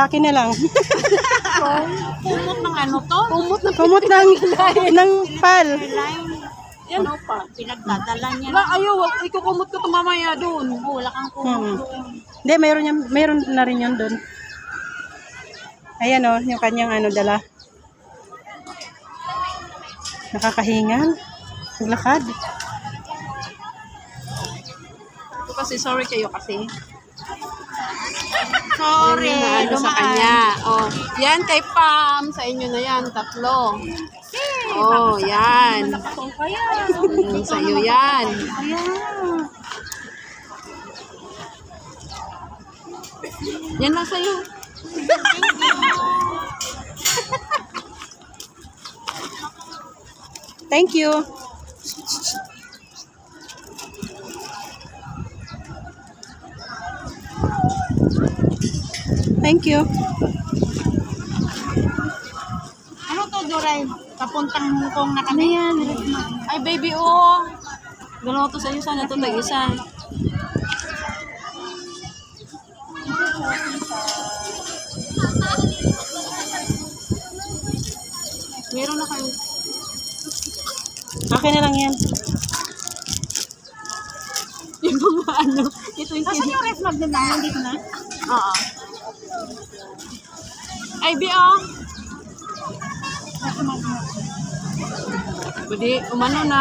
Akin na lang. Kumot ng ano to? Kumot na Kumot ng, ng pal. Line. Ano pa? Pinagdadala niya. Wala, ayaw. wag- Ikukumot ko ito mamaya doon. Oh, wala kang kumot Hmm. doon. Hindi, mayroon, yan, mayroon na rin yun doon. Ayan o, yung kanyang ano dala. Nakakahingal. Naglakad. Ito kasi, sorry kayo kasi. Sorry, Na ano sa kanya. Oh, yan kay Pam. Sa inyo na yan, tatlo. Oh, yan. Mm, sa iyo yan. Yan lang sa'yo. Thank you. Thank you. Ano to, Doray? Kapuntang kong na kami. Yan. Ay, baby, oh. Dalawa to sa iyo. Sana ito tag-isa. Meron na kayo. Akin na lang yan. Yung mga ano. Ito yung Nasaan yung ref magnet na? Nandito na? Oo. Ay, Bi, oh. Pwede, umano na.